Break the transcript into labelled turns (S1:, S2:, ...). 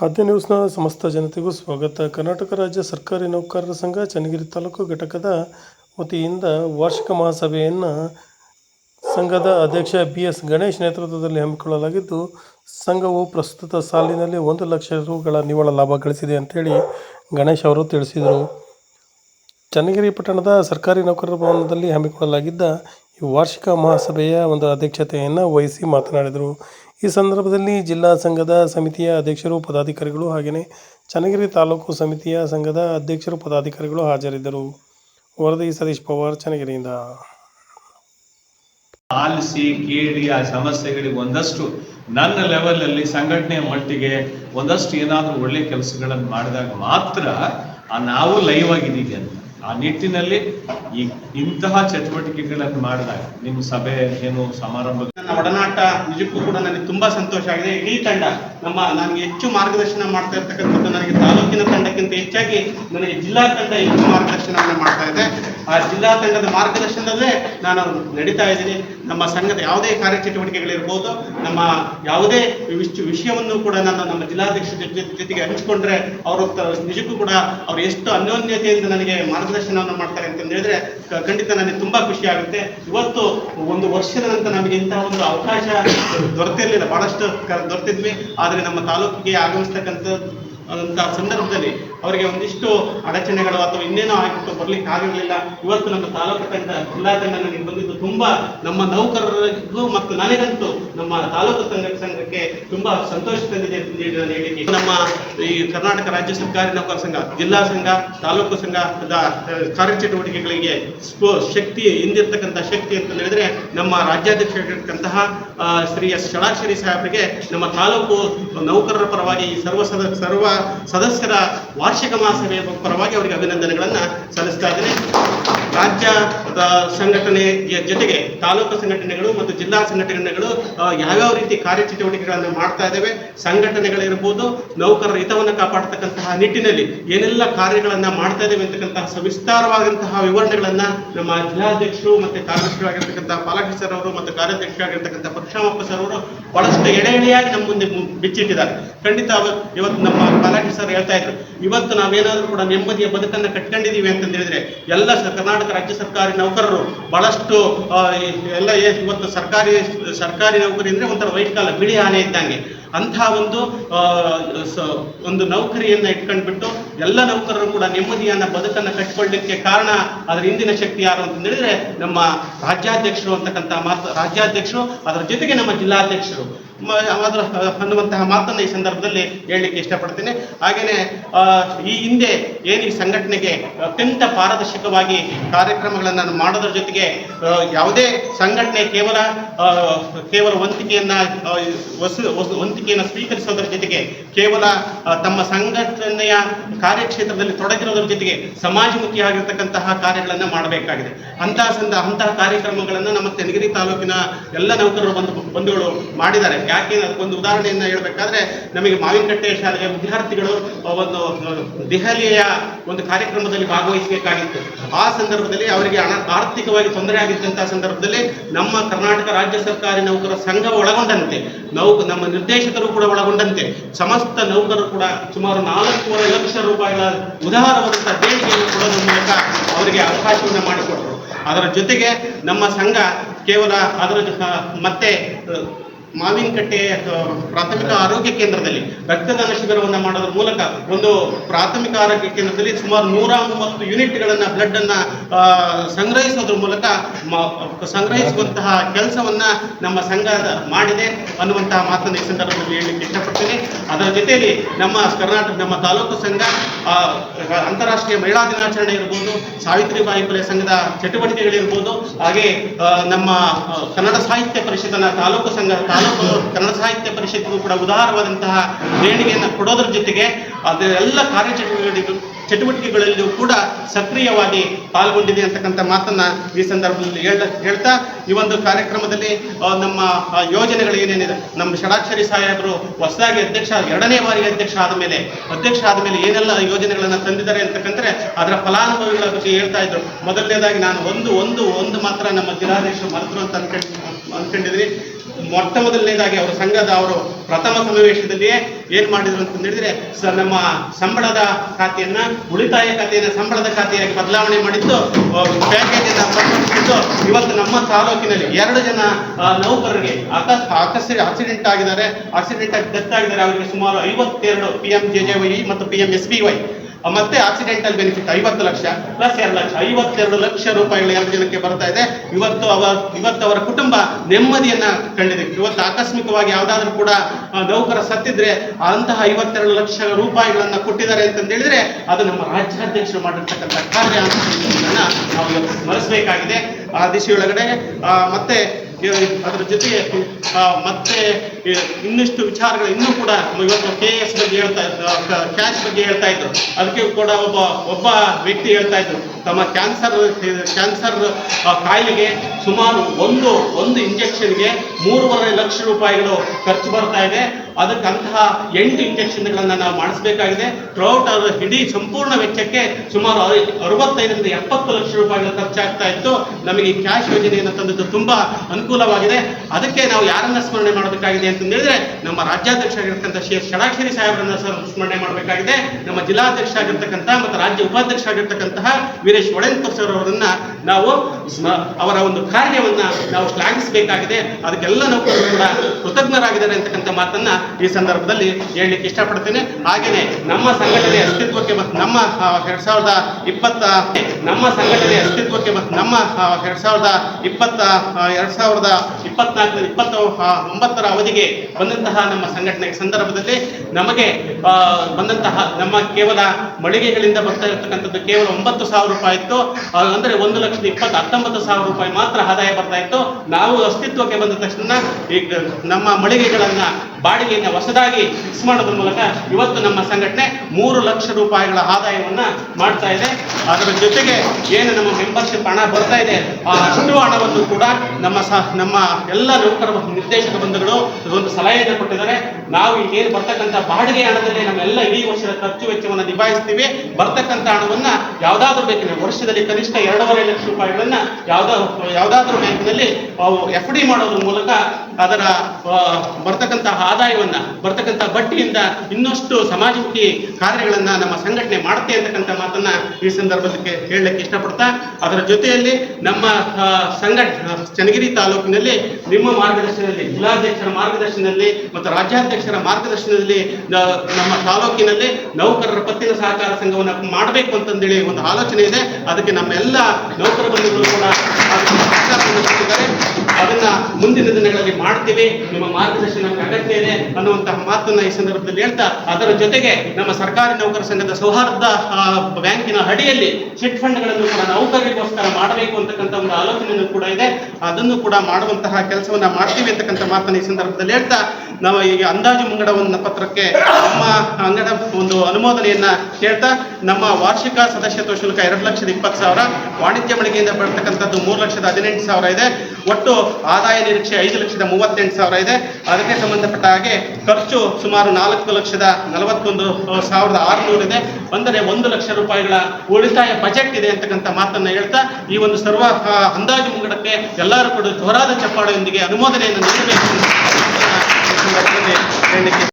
S1: ಖಾದ್ಯ ನ್ಯೂಸ್ನ ಸಮಸ್ತ ಜನತೆಗೂ ಸ್ವಾಗತ. ಕರ್ನಾಟಕ ರಾಜ್ಯ ಸರ್ಕಾರಿ ನೌಕರರ ಸಂಘ, ಚನ್ನಗಿರಿ ತಾಲೂಕು ಘಟಕದ ವತಿಯಿಂದ ವಾರ್ಷಿಕ ಮಹಾಸಭೆಯನ್ನು ಸಂಘದ ಅಧ್ಯಕ್ಷ ಬಿ ಎಸ್ ಗಣೇಶ್ ನೇತೃತ್ವದಲ್ಲಿ ಹಮ್ಮಿಕೊಳ್ಳಲಾಗಿದ್ದು, ಸಂಘವು ಪ್ರಸ್ತುತ ಸಾಲಿನಲ್ಲಿ ಒಂದು ಲಕ್ಷ ರುಗಳ ನಿವ್ವಳ ಲಾಭ ಗಳಿಸಿದೆ ಅಂತೇಳಿ ಗಣೇಶ್ ಅವರು ತಿಳಿಸಿದರು. ಚನ್ನಗಿರಿ ಪಟ್ಟಣದ ಸರ್ಕಾರಿ ನೌಕರರ ಭವನದಲ್ಲಿ ಹಮ್ಮಿಕೊಳ್ಳಲಾಗಿದ್ದ ಈ ವಾರ್ಷಿಕ ಮಹಾಸಭೆಯ ಒಂದು ಅಧ್ಯಕ್ಷತೆಯನ್ನು ವಹಿಸಿ ಮಾತನಾಡಿದರು. ಈ ಸಂದರ್ಭದಲ್ಲಿ ಜಿಲ್ಲಾ ಸಂಘದ ಸಮಿತಿಯ ಅಧ್ಯಕ್ಷರು, ಪದಾಧಿಕಾರಿಗಳು ಹಾಗೆಯೇ ಚನ್ನಗಿರಿ ತಾಲೂಕು ಸಮಿತಿಯ ಸಂಘದ ಅಧ್ಯಕ್ಷರು, ಪದಾಧಿಕಾರಿಗಳು ಹಾಜರಿದ್ದರು. ವರದಿ ಸತೀಶ್ ಪವಾರ್, ಚನ್ನಗಿರಿಯಿಂದ.
S2: ಆಲಿಸಿ, ಕೇಳಿ ಆ ಸಮಸ್ಯೆಗಳಿಗೆ ಒಂದಷ್ಟು ನನ್ನ ಲೆವೆಲ್ ಅಲ್ಲಿ ಸಂಘಟನೆಯ ಮಟ್ಟಿಗೆ ಒಂದಷ್ಟು ಏನಾದರೂ ಒಳ್ಳೆ ಕೆಲಸಗಳನ್ನು ಮಾಡಿದಾಗ ಮಾತ್ರ ಆ ನಾವು ಲೈವ್ ಆಗಿದ್ದೀವಿ ಅಂತ. ಆ ನಿಟ್ಟಿನಲ್ಲಿ ಈ ಇಂತಹ ಚಟುವಟಿಕೆಗಳನ್ನು ಮಾಡಿದಾಗ ನಿಮ್ಮ ಸಭೆ ಏನು ಸಮಾರಂಭ
S3: ನನ್ನ ಒಡನಾಟ ನಿಜಕ್ಕೂ ಕೂಡ ನನಗೆ ತುಂಬಾ ಸಂತೋಷ ಆಗಿದೆ. ಇಡೀ ತಂಡ ನಮ್ಮ ನನಗೆ ಹೆಚ್ಚು ಮಾರ್ಗದರ್ಶನ ಮಾಡ್ತಾ ಇರ್ತಕ್ಕಂಥದ್ದು ನನಗೆ ತಾಲೂಕಿನ ತಂಡಕ್ಕಿಂತ ಹೆಚ್ಚಾಗಿ ನನಗೆ ಜಿಲ್ಲಾ ತಂಡ ಹೆಚ್ಚು ಮಾರ್ಗದರ್ಶನವನ್ನು ಮಾಡ್ತಾ ಇದೆ. ಆ ಜಿಲ್ಲಾ ತಂಡದ ಮಾರ್ಗದರ್ಶನದಲ್ಲೇ ನಾನು ನಡೀತಾ ಇದ್ದೀನಿ. ನಮ್ಮ ಸಂಘದ ಯಾವುದೇ ಕಾರ್ಯಚಟುವಟಿಕೆಗಳಿರ್ಬೋದು, ನಮ್ಮ ಯಾವುದೇ ವಿಶ್, ವಿಷಯವನ್ನು ಕೂಡ ನಾನು ನಮ್ಮ ಜಿಲ್ಲಾಧ್ಯಕ್ಷ ಜೊತೆ ಜೊತೆಗೆ ಹಂಚಿಕೊಂಡ್ರೆ ಅವರು ನಿಜಕ್ಕೂ ಕೂಡ ಅವರು ಎಷ್ಟು ಅನ್ಯೋನ್ಯತೆಯಿಂದ ನನಗೆ ಮಾರ್ಗದರ್ಶನವನ್ನು ಮಾಡ್ತಾರೆ ಅಂತ ಹೇಳಿದ್ರೆ ಖಂಡಿತ ನನಗೆ ತುಂಬಾ ಖುಷಿ ಆಗುತ್ತೆ. ಇವತ್ತು ಒಂದು ವರ್ಷದ ನಂತರ ನಮಗೆ ಇಂತಹ ಒಂದು ಅವಕಾಶ ದೊರೆತಿರಲಿಲ್ಲ. ಬಹಳಷ್ಟು ಕ- ದೊರೆತಿದ್ವಿ. ಆದರೆ ನಮ್ಮ ತಾಲೂಕಿಗೆ ಆಗಮಿಸ್ತಕ್ಕಂಥ ಸಂದರ್ಭದಲ್ಲಿ ಅವರಿಗೆ ಒಂದಿಷ್ಟು ಅಡಚಣೆಗಳು ಅಥವಾ ಇನ್ನೇನೋ ಆಗಿತ್ತು, ಬರ್ಲಿಕ್ಕೆ ಆಗಿರಲಿಲ್ಲ ಇವತ್ತು ನಮ್ಮ ತಾಲೂಕು ತಂಡ, ಜಿಲ್ಲಾ ತಂಡ ನನಗೆ ಬಂದಿದ್ದು ತುಂಬಾ ನಮ್ಮ ನೌಕರರಿಗೂ ಮತ್ತು ನನಗಂತೂ ನಮ್ಮ ತಾಲೂಕು ಸಂಘ ಸಂಘಕ್ಕೆ ತುಂಬಾ ಸಂತೋಷ ತಂದಿದೆ ಹೇಳಿ ನಾನು ಹೇಳಿಕೆ ನಮ್ಮ ಈ ಕರ್ನಾಟಕ ರಾಜ್ಯ ಸರ್ಕಾರಿ ನೌಕರ ಸಂಘ, ಜಿಲ್ಲಾ ಸಂಘ, ತಾಲೂಕು ಸಂಘದ ಕಾರ್ಯಚಟುವಟಿಕೆಗಳಿಗೆ ಶಕ್ತಿ, ಹಿಂದಿರ್ತಕ್ಕಂಥ ಶಕ್ತಿ ಅಂತ ಹೇಳಿದ್ರೆ ನಮ್ಮ ರಾಜ್ಯಾಧ್ಯಕ್ಷರಾಗಿರ್ತಕ್ಕಂತಹ ಶ್ರೀ ಎಸ್ ಷಡಾಕ್ಷರಿ ಸಾಹೇಬರಿಗೆ ನಮ್ಮ ತಾಲೂಕು ನೌಕರರ ಪರವಾಗಿ ಈ ಸರ್ವ ಸದ, ಸರ್ವ ಸದಸ್ಯರ ವಾರ್ಷಿಕ ಮಹಾಸಭೆಯ ಪರವಾಗಿ ಅವರಿಗೆ ಅಭಿನಂದನೆಗಳನ್ನ ಸಲ್ಲಿಸ್ತಾ ಇದ್ದೇನೆ. ರಾಜ್ಯ ಸಂಘಟನೆಯ ಜೊತೆಗೆ ತಾಲೂಕು ಸಂಘಟನೆಗಳು ಮತ್ತು ಜಿಲ್ಲಾ ಸಂಘಟನೆಗಳು ಯಾವ್ಯಾವ ರೀತಿ ಕಾರ್ಯಚಟುವಟಿಕೆಗಳನ್ನು ಮಾಡ್ತಾ ಇದ್ದೇವೆ, ಸಂಘಟನೆಗಳಿರ್ಬೋದು, ನೌಕರರ ಹಿತವನ್ನು ಕಾಪಾಡತಕ್ಕಂತಹ ನಿಟ್ಟಿನಲ್ಲಿ ಏನೆಲ್ಲ ಕಾರ್ಯಗಳನ್ನ ಮಾಡ್ತಾ ಇದ್ದೇವೆ ಅಂತಕ್ಕಂತಹ ಸವಿಸ್ತಾರವಾದಂತಹ ವಿವರಣೆಗಳನ್ನ ನಮ್ಮ ಜಿಲ್ಲಾಧ್ಯಕ್ಷರು ಮತ್ತೆ ಕಾರ್ಯದರ್ಶಿಗಳಾಗಿರ್ತಕ್ಕಂಥ ಪಾಲಾಕ್ಷಿ ಸರ್ ಅವರು ಮತ್ತು ಕಾರ್ಯಾಧ್ಯಕ್ಷರಾಗಿರ್ತಕ್ಕಂಥ ಪರಶುರಾಮಪ್ಪ ಸರ್ ಅವರು ಬಹಳಷ್ಟು ಎಡೆ ಎಡೆಯಾಗಿ ನಮ್ಮ ಮುಂದೆ ಬಿಚ್ಚಿಟ್ಟಿದ್ದಾರೆ. ಖಂಡಿತ ಅವ- ಇವತ್ತು ನಮ್ಮ ಪಾಲಾಕ್ಷಿ ಸರ್ ಹೇಳ್ತಾ ಇದ್ರು. ಇವತ್ತು ನಾವೇನಾದ್ರೂ ಕೂಡ ನೆಮ್ಮದಿಯ ಬದುಕನ್ನ ಕಟ್ಕೊಂಡಿದ್ದೀವಿ ಅಂತ ಹೇಳಿದ್ರೆ ಎಲ್ಲ ಕರ್ನಾಟಕ ರಾಜ್ಯ ಸರ್ಕಾರಿ ನೌಕರರು ಬಹಳಷ್ಟು ಎಲ್ಲ ಇವತ್ತು ಸರ್ಕಾರಿ ಸರ್ಕಾರಿ ನೌಕರಿ ಅಂದ್ರೆ ಒಂಥರ ವೈಟ್ ಕಾಲ ಬಿಳಿ ಆನೆ ಇದ್ದಂಗೆ. ಅಂಥ ಒಂದು ಒಂದು ನೌಕರಿಯನ್ನ ಇಟ್ಕೊಂಡ್ಬಿಟ್ಟು ಎಲ್ಲ ನೌಕರರು ಕೂಡ ನೆಮ್ಮದಿಯನ್ನ ಬದುಕನ್ನ ಕಟ್ಕೊಳ್ಳಿಕ್ಕೆ ಕಾರಣ ಅದರ ಹಿಂದಿನ ಶಕ್ತಿ ಯಾರು ಅಂತ ಹೇಳಿದ್ರೆ ನಮ್ಮ ರಾಜ್ಯಾಧ್ಯಕ್ಷರು ಅಂತಕ್ಕಂಥ ಮಾತು, ರಾಜ್ಯಾಧ್ಯಕ್ಷರು, ಅದರ ಜೊತೆಗೆ ನಮ್ಮ ಜಿಲ್ಲಾಧ್ಯಕ್ಷರು. ಅದರ ಅನ್ನುವಂತಹ ಮಾತನ್ನು ಈ ಸಂದರ್ಭದಲ್ಲಿ ಹೇಳಲಿಕ್ಕೆ ಇಷ್ಟಪಡ್ತೇನೆ. ಹಾಗೇನೆ ಈ ಹಿಂದೆ ಏನು ಈ ಸಂಘಟನೆಗೆ ಅತ್ಯಂತ ಪಾರದರ್ಶಕವಾಗಿ ಕಾರ್ಯಕ್ರಮಗಳನ್ನು ನಾನು ಮಾಡೋದ್ರ ಜೊತೆಗೆ ಯಾವುದೇ ಸಂಘಟನೆ ಕೇವಲ ಕೇವಲ ವಂತಿಕೆಯನ್ನ ವಸು- ವಂತಿಕೆಯನ್ನು ಸ್ವೀಕರಿಸೋದ್ರ ಜೊತೆಗೆ, ಕೇವಲ ತಮ್ಮ ಸಂಘಟನೆಯ ಕಾರ್ಯಕ್ಷೇತ್ರದಲ್ಲಿ ತೊಡಗಿರೋದ್ರ ಜೊತೆಗೆ ಸಮಾಜಮುಖಿಯಾಗಿರ್ತಕ್ಕಂತಹ ಕಾರ್ಯಗಳನ್ನು ಮಾಡಬೇಕಾಗಿದೆ. ಅಂತಹ ಸಂದ, ಅಂತಹ ಕಾರ್ಯಕ್ರಮಗಳನ್ನು ನಮ್ಮ ತೆನಗಿರಿ ತಾಲೂಕಿನ ಎಲ್ಲ ನೌಕರರು ಬಂದು, ಬಂಧುಗಳು ಮಾಡಿದ್ದಾರೆ. ಯಾಕೆ ಒಂದು ಉದಾಹರಣೆಯನ್ನ ಹೇಳ್ಬೇಕಾದ್ರೆ ನಮಗೆ ಮಾವಿನಕಟ್ಟೆ ಶಾಲೆಯ ವಿದ್ಯಾರ್ಥಿಗಳು ಒಂದು ದೆಹಲಿಯ ಒಂದು ಕಾರ್ಯಕ್ರಮದಲ್ಲಿ ಭಾಗವಹಿಸಬೇಕಾಗಿತ್ತು. ಆ ಸಂದರ್ಭದಲ್ಲಿ ಅವರಿಗೆ ಹಣ ಆರ್ಥಿಕವಾಗಿ ತೊಂದರೆ ಆಗಿದ್ದಂತಹ ಸಂದರ್ಭದಲ್ಲಿ ನಮ್ಮ ಕರ್ನಾಟಕ ರಾಜ್ಯ ಸರ್ಕಾರಿ ನೌಕರ ಸಂಘ ಒಳಗೊಂಡಂತೆ. ನೌ, ನಮ್ಮ ನಿರ್ದೇಶಕರು ಕೂಡ ಒಳಗೊಂಡಂತೆ. ಸಮಸ್ತ ನೌಕರರು ಕೂಡ ಸುಮಾರು ನಾಲ್ಕೂವರೆ ಲಕ್ಷ ರೂಪಾಯಿಗಳ ಉದಾರವಾದಂತಹ ದೇಣಿಗೆಯನ್ನು ಕೊಡುವ ಮೂಲಕ ಅವರಿಗೆ ಅವಕಾಶವನ್ನು ಮಾಡಿಕೊಟ್ಟರು ಅದರ ಜೊತೆಗೆ ನಮ್ಮ ಸಂಘ ಕೇವಲ ಅದರ ಮತ್ತೆ ಮಾವಿನಕಟ್ಟೆ ಪ್ರಾಥಮಿಕ ಆರೋಗ್ಯ ಕೇಂದ್ರದಲ್ಲಿ ರಕ್ತದಾನ ಶಿಬಿರವನ್ನು ಮಾಡೋದ್ರ ಮೂಲಕ ಒಂದು ಪ್ರಾಥಮಿಕ ಆರೋಗ್ಯ ಕೇಂದ್ರದಲ್ಲಿ ಸುಮಾರು ನೂರ ಮೂವತ್ತು ಯೂನಿಟ್ಗಳನ್ನ ಬ್ಲಡ್ ಅನ್ನ ಸಂಗ್ರಹಿಸೋದ್ರ ಮೂಲಕ ಸಂಗ್ರಹಿಸುವಂತಹ ಕೆಲಸವನ್ನ ನಮ್ಮ ಸಂಘ ಮಾಡಿದೆ ಅನ್ನುವಂತಹ ಮಾತನ್ನು ಈ ಸಂದರ್ಭದಲ್ಲಿ ಹೇಳಲಿಕ್ಕೆ ಇಷ್ಟಪಡ್ತೀನಿ. ಅದರ ಜೊತೆಯಲ್ಲಿ ನಮ್ಮ ಕರ್ನಾಟಕ, ನಮ್ಮ ತಾಲೂಕು ಸಂಘ ಅಂತಾರಾಷ್ಟ್ರೀಯ ಮಹಿಳಾ ದಿನಾಚರಣೆ ಇರ್ಬೋದು, ಸಾವಿತ್ರಿಬಾಯಿ ಫುಲೆ ಸಂಘದ ಚಟುವಟಿಕೆಗಳಿರ್ಬೋದು, ಹಾಗೆ ನಮ್ಮ ಕನ್ನಡ ಸಾಹಿತ್ಯ ಪರಿಷತ್ತಿನ ತಾಲೂಕು ಸಂಘ ತಾಲೂಕು ಕನ್ನಡ ಸಾಹಿತ್ಯ ಪರಿಷತ್ತಿಗೂ ಕೂಡ ಉದಾರವಾದಂತಹ ದೇಣಿಗೆಯನ್ನು ಕೊಡೋದ್ರ ಜೊತೆಗೆ ಅದೆಲ್ಲ ಕಾರ್ಯಚಟುವಟಿಕೆಗಳಿಗೂ ಚಟುವಟಿಕೆಗಳಲ್ಲಿಯೂ ಕೂಡ ಸಕ್ರಿಯವಾಗಿ ಪಾಲ್ಗೊಂಡಿದೆ ಅಂತಕ್ಕಂಥ ಮಾತನ್ನ ಈ ಸಂದರ್ಭದಲ್ಲಿ ಹೇಳ, ಹೇಳ್ತಾ ಈ ಒಂದು ಕಾರ್ಯಕ್ರಮದಲ್ಲಿ ನಮ್ಮ ಯೋಜನೆಗಳು ಏನೇನಿದೆ, ನಮ್ಮ ಷಡಾಕ್ಷರಿ ಸಾಹೇಬರು ಹೊಸದಾಗಿ ಅಧ್ಯಕ್ಷ, ಎರಡನೇ ಬಾರಿ ಅಧ್ಯಕ್ಷ ಆದ ಮೇಲೆ, ಅಧ್ಯಕ್ಷ ಆದ ಮೇಲೆ ಏನೆಲ್ಲ ಯೋಜನೆಗಳನ್ನ ತಂದಿದ್ದಾರೆ ಅಂತಕ್ಕಂದ್ರೆ ಅದರ ಫಲಾನುಭವಿಗಳ ಬಗ್ಗೆ ಹೇಳ್ತಾ ಇದ್ರು. ಮೊದಲನೇದಾಗಿ ನಾನು ಒಂದು ಒಂದು ಒಂದು ಮಾತ್ರ ನಮ್ಮ ಜಿಲ್ಲಾಧೀಶರು ಮರೆತರು ಅಂತ ಅನ್ಕೊಂಡ್ ಮೊಟ್ಟ ಮೊದಲನೇದಾಗಿ ಅವರ ಸಂಘದ ಅವರು ಪ್ರಥಮ ಸಮಾವೇಶದಲ್ಲಿಯೇ ಏನ್ ಮಾಡಿದ್ರು ಅಂತ ಹೇಳಿದ್ರೆ ನಮ್ಮ ಸಂಬಳದ ಖಾತೆಯನ್ನ, ಉಳಿತಾಯ ಖಾತೆಯನ್ನ ಸಂಬಳದ ಖಾತೆಯಾಗಿ ಬದಲಾವಣೆ ಮಾಡಿದ್ದು ಪ್ಯಾಕೇಜ್ ಇವತ್ತು ನಮ್ಮ ತಾಲೂಕಿನಲ್ಲಿ ಎರಡು ಜನ ನೌಕರರಿಗೆ ಅಕಸ್ ಆಕ್ಸಿಡೆಂಟ್ ಆಗಿದ್ದಾರೆ. ಆಕ್ಸಿಡೆಂಟ್ ಆಗಿ ಡೆತ್ ಆಗಿದ್ದಾರೆ. ಅವರಿಗೆ ಸುಮಾರು ಐವತ್ತೆರಡು P M J J Y ಮತ್ತು P M S B Y ಮತ್ತೆ ಆಕ್ಸಿಡೆಂಟಲ್ ಬೆನಿಫಿಟ್ ಐವತ್ತು ಲಕ್ಷ ಪ್ಲಸ್ ಎರಡು ಲಕ್ಷ, ಐವತ್ತೆರಡು ಲಕ್ಷ ರೂಪಾಯಿಗಳು ಎರಡು ಜನಕ್ಕೆ ಬರ್ತಾ ಇದೆ. ಇವತ್ತು ಅವ, ಇವತ್ತು ಅವರ ಕುಟುಂಬ ನೆಮ್ಮದಿಯನ್ನ ಕಂಡಿದೆ. ಇವತ್ತು ಆಕಸ್ಮಿಕವಾಗಿ ಯಾವ್ದಾದ್ರು ಕೂಡ ನೌಕರ ಸತ್ತಿದ್ರೆ ಅಂತಹ ಐವತ್ತೆರಡು ಲಕ್ಷ ರೂಪಾಯಿಗಳನ್ನ ಕೊಟ್ಟಿದ್ದಾರೆ ಅಂತ ಹೇಳಿದ್ರೆ ಅದು ನಮ್ಮ ರಾಜ್ಯಾಧ್ಯಕ್ಷರು ಮಾಡಿರ್ತಕ್ಕಂಥ ಕಾರ್ಯ ಅಂತ ನಾವು ಇವತ್ತು ಸ್ಮರಿಸಬೇಕಾಗಿದೆ. ಆ ದಿಶೆಯೊಳಗಡೆ ಮತ್ತೆ ಅದ್ರ ಜೊತೆಗೆ ಮತ್ತೆ ಇನ್ನಿಷ್ಟು ವಿಚಾರಗಳು ಇನ್ನೂ ಕೂಡ ಇವತ್ತು ಕೆ ಎಸ್ ಬಗ್ಗೆ ಹೇಳ್ತಾ ಕ್ಯಾಶ್ ಬಗ್ಗೆ ಹೇಳ್ತಾ ಇದ್ರು. ಅದಕ್ಕೆ ಕೂಡ ಒಬ್ಬ ಒಬ್ಬ ವ್ಯಕ್ತಿ ಹೇಳ್ತಾ ಇದ್ರು, ತಮ್ಮ ಕ್ಯಾನ್ಸರ್ ಕ್ಯಾನ್ಸರ್ ಕಾಯಿಲೆಗೆ ಸುಮಾರು ಒಂದು ಒಂದು ಇಂಜೆಕ್ಷನ್ಗೆ ಮೂರುವರೆ ಲಕ್ಷ ರೂಪಾಯಿಗಳು ಖರ್ಚು ಬರ್ತಾ ಇದೆ. ಅದಕ್ಕೆ ಅಂತಹ ಎಂಟು ಇಂಜೆಕ್ಷನ್ಗಳನ್ನ ನಾವು ಮಾಡಿಸಬೇಕಾಗಿದೆ. ಥ್ರೂಔಟ್ ಅವರ ಇಡೀ ಸಂಪೂರ್ಣ ವೆಚ್ಚಕ್ಕೆ ಸುಮಾರು ಅರ- ಅರವತ್ತೈದರಿಂದ ಎಪ್ಪತ್ತು ಲಕ್ಷ ರೂಪಾಯಿಗಳು ಖರ್ಚಾಗ್ತಾ ಇತ್ತು. ನಮಗೆ ಈ ಕ್ಯಾಶ್ ಯೋಜನೆಯನ್ನು ತಂದದ್ದು ತುಂಬಾ ಅನುಕೂಲವಾಗಿದೆ. ಅದಕ್ಕೆ ನಾವು ಯಾರನ್ನ ಸ್ಮರಣೆ ಮಾಡಬೇಕಾಗಿದೆ ಅಂತ ಹೇಳಿದ್ರೆ ನಮ್ಮ ರಾಜ್ಯಾಧ್ಯಕ್ಷರಾಗಿರ್ತಕ್ಕಂಥ ಶ್ರೀ ಷಡಾಕ್ಷರಿ ಸಾಹೇಬರನ್ನ ಸರ್ ಸ್ಮರಣೆ ಮಾಡಬೇಕಾಗಿದೆ. ನಮ್ಮ ಜಿಲ್ಲಾಧ್ಯಕ್ಷ ಆಗಿರ್ತಕ್ಕಂಥ ಮತ್ತು ರಾಜ್ಯ ಉಪಾಧ್ಯಕ್ಷ ಆಗಿರ್ತಕ್ಕಂತಹ ವೀರೇಶ್ ಒಡೆನ್ಕರ್ ಸರ್ ಅವರನ್ನ ನಾವು ಅವರ ಒಂದು ಕಾರ್ಯವನ್ನ ನಾವು ಶ್ಲಾಘಿಸಬೇಕಾಗಿದೆ. ಅದಕ್ಕೆಲ್ಲ ನೌಕರರು ಕೂಡ ಕೃತಜ್ಞರಾಗಿದ್ದಾರೆ ಅಂತಕ್ಕಂಥ ಮಾತನ್ನ ಈ ಸಂದರ್ಭದಲ್ಲಿ ಹೇಳಲಿಕ್ಕೆ ಇಷ್ಟಪಡ್ತೇನೆ. ಹಾಗೆಯೇ ನಮ್ಮ ಸಂಘಟನೆ ಅಸ್ತಿತ್ವಕ್ಕೆ ಮತ್ತು ನಮ್ಮ ಎರಡ್ ಸಾವಿರದ ಇಪ್ಪತ್ತ, ನಮ್ಮ ಸಂಘಟನೆ ಅಸ್ತಿತ್ವಕ್ಕೆ ಮತ್ತು ನಮ್ಮ ಎರಡ್ ಸಾವಿರದ ಇಪ್ಪತ್ತ ಎರಡ್ ಸಾವಿರದ ಇಪ್ಪತ್ನಾಲ್ಕರ ಇಪ್ಪತ್ತ ಒಂಬತ್ತರ ಅವಧಿಗೆ ಬಂದಂತಹ ನಮ್ಮ ಸಂಘಟನೆ ಸಂದರ್ಭದಲ್ಲಿ ನಮಗೆ ಬಂದಂತಹ ನಮ್ಮ ಕೇವಲ ಮಳಿಗೆಗಳಿಂದ ಬರ್ತಾ ಇರತಕ್ಕಂಥದ್ದು ಕೇವಲ ಒಂಬತ್ತು ಸಾವಿರ ರೂಪಾಯಿ ಇತ್ತು. ಅಂದ್ರೆ ಒಂದು ಲಕ್ಷದ ಇಪ್ಪತ್ತು ಹತ್ತೊಂಬತ್ತು ಸಾವಿರ ರೂಪಾಯಿ ಮಾತ್ರ ಆದಾಯ ಬರ್ತಾ ಇತ್ತು. ನಾವು ಅಸ್ತಿತ್ವಕ್ಕೆ ಬಂದ ತಕ್ಷಣ ಈಗ ನಮ್ಮ ಮಳಿಗೆಗಳನ್ನ ಬಾಡಿಗೆಯನ್ನ ಹೊಸದಾಗಿ ಫಿಕ್ಸ್ ಮಾಡೋದ್ರ ಮೂಲಕ ಇವತ್ತು ನಮ್ಮ ಸಂಘಟನೆ ಮೂರು ಲಕ್ಷ ರೂಪಾಯಿಗಳ ಆದಾಯವನ್ನ ಮಾಡ್ತಾ ಇದೆ. ಅದರ ಜೊತೆಗೆ ಏನು ನಮ್ಮ ಮೆಂಬರ್ಶಿಪ್ ಹಣ ಬರ್ತಾ ಇದೆ ಆ ಅಷ್ಟು ಹಣವನ್ನು ಕೂಡ ನಮ್ಮ ನಮ್ಮ ಎಲ್ಲ ನೌಕರ ನಿರ್ದೇಶಕ ಬಂಧುಗಳು ಒಂದು ಸಲಹೆಯನ್ನು ಕೊಟ್ಟಿದ್ದಾರೆ. ನಾವು ಏನು ಬರ್ತಕ್ಕಂಥ ಬಾಡಿಗೆ ಹಣದಲ್ಲಿ ನಮ್ಮೆಲ್ಲ ಇಡೀ ವರ್ಷದ ಖರ್ಚು ವೆಚ್ಚವನ್ನು ನಿಭಾಯಿಸ್ತೀವಿ. ಬರ್ತಕ್ಕಂಥ ಹಣವನ್ನ ಯಾವ್ದಾದ್ರು ಬೇಕಿದೆ ವರ್ಷದಲ್ಲಿ ಕನಿಷ್ಠ ಎರಡೂವರೆ ಲಕ್ಷ ರೂಪಾಯಿಗಳನ್ನ ಯಾವ್ದ ಯಾವ್ದಾದ್ರು ಬ್ಯಾಂಕಿನಲ್ಲಿ ಎಫ್ ಡಿ ಮಾಡೋದ್ರ ಮೂಲಕ ಅದರ ಆ, ಬರ್ತಕ್ಕಂಥ ಆದಾಯವನ್ನ, ಬರ್ತಕ್ಕಂಥ ಬಟ್ಟಿಯಿಂದ ಇನ್ನಷ್ಟು ಸಮಾಜಮುಖಿ ಕಾರ್ಯಗಳನ್ನ ನಮ್ಮ ಸಂಘಟನೆ ಮಾಡುತ್ತೆ ಅಂತಕ್ಕಂಥ ಮಾತನ್ನ ಈ ಸಂದರ್ಭಕ್ಕೆ ಹೇಳಲಿಕ್ಕೆ ಇಷ್ಟಪಡ್ತಾ, ಅದರ ಜೊತೆಯಲ್ಲಿ ನಮ್ಮ ಸಂಘಟ ಚನ್ನಗಿರಿ ತಾಲೂಕಿನಲ್ಲಿ ನಿಮ್ಮ ಮಾರ್ಗದರ್ಶನದಲ್ಲಿ, ಜಿಲ್ಲಾಧ್ಯಕ್ಷರ ಮಾರ್ಗದರ್ಶನದಲ್ಲಿ ಮತ್ತು ರಾಜ್ಯಾಧ್ಯಕ್ಷರ ಮಾರ್ಗದರ್ಶನದಲ್ಲಿ ನಮ್ಮ ತಾಲೂಕಿನಲ್ಲಿ ನೌಕರರ ಪತ್ತಿನ ಸಹಕಾರ ಸಂಘವನ್ನು ಮಾಡಬೇಕು ಅಂತಂದೇಳಿ ಒಂದು ಆಲೋಚನೆ ಇದೆ. ಅದಕ್ಕೆ ನಮ್ಮೆಲ್ಲ ನೌಕರ ಬಂಧುಗಳು ಕೂಡ ಅದನ್ನ ಮುಂದಿನ ದಿನಗಳಲ್ಲಿ ಮಾಡ್ತೀವಿ. ನಿಮ್ಮ ಮಾರ್ಗದರ್ಶನ ನಮಗೆ ಅಗತ್ಯ ಇದೆ ಅನ್ನುವಂತಹ ಮಾತನ್ನ ಈ ಸಂದರ್ಭದಲ್ಲಿ ಹೇಳ್ತಾ, ಅದರ ಜೊತೆಗೆ ನಮ್ಮ ಸರ್ಕಾರಿ ನೌಕರ ಸಂಘದ ಸೌಹಾರ್ದ ಬ್ಯಾಂಕಿನ ಅಡಿಯಲ್ಲಿ ಚಿಟ್ ಫಂಡ್ಗಳನ್ನು ಕೂಡ ನೌಕರರಿಗೋಸ್ಕರ ಮಾಡಬೇಕು ಅಂತಕ್ಕಂಥ ಒಂದು ಆಲೋಚನೆಯೂ ಕೂಡ ಇದೆ. ಅದನ್ನು ಕೂಡ ಮಾಡುವಂತಹ ಕೆಲಸವನ್ನ ಮಾಡ್ತೀವಿ ಅಂತಕ್ಕಂಥ ಮಾತನ್ನ ಈ ಸಂದರ್ಭದಲ್ಲಿ ಹೇಳ್ತಾ ನಾವು ಈಗ ಅಂದಾಜು ಮುಂಗಡವನ್ನ ಪತ್ರಕ್ಕೆ ನಮ್ಮ ಅಂಗಡ ಒಂದು ಅನುಮೋದನೆಯನ್ನ ಕೇಳ್ತಾ ನಮ್ಮ ವಾರ್ಷಿಕ ಸದಸ್ಯತ್ವ ಶುಲ್ಕ ಎರಡು ಲಕ್ಷದ ಇಪ್ಪತ್ತು ಸಾವಿರ, ವಾಣಿಜ್ಯ ಮಳಿಗೆಯಿಂದ ಬರ್ತಕ್ಕಂಥದ್ದು ಮೂರು ಲಕ್ಷದ ಹದಿನೆಂಟು ಸಾವಿರ ಇದೆ. ಒಟ್ಟು ಆದಾಯ ನಿರೀಕ್ಷೆ ಐದು ಲಕ್ಷದ ಮೂವತ್ತೆಂಟು ಸಾವಿರ ಇದೆ. ಅದಕ್ಕೆ ಸಂಬಂಧಪಟ್ಟ ಹಾಗೆ ಖರ್ಚು ಸುಮಾರು ನಾಲ್ಕು ಲಕ್ಷದ ನಲವತ್ತೊಂದು ಸಾವಿರದ ಆರುನೂರು ಇದೆ. ಅಂದರೆ ಒಂದು ಲಕ್ಷ ರೂಪಾಯಿಗಳ ಉಳಿತಾಯ ಬಜೆಟ್ ಇದೆ ಅಂತಕ್ಕಂಥ ಮಾತನ್ನ ಹೇಳ್ತಾ, ಈ ಒಂದು ಸರ್ವ ಅಂದಾಜು ಮುಂಗಡಕ್ಕೆ ಎಲ್ಲರೂ ಕೂಡ ಜೋರಾದ ಚಪ್ಪಾಳೆಯೊಂದಿಗೆ ಅನುಮೋದನೆಯನ್ನು ನೀಡಬೇಕು. ಅಂತ ಈ ಸಂದರ್ಭದಲ್ಲಿ ಹೇಳಲಿಕ್ಕೆ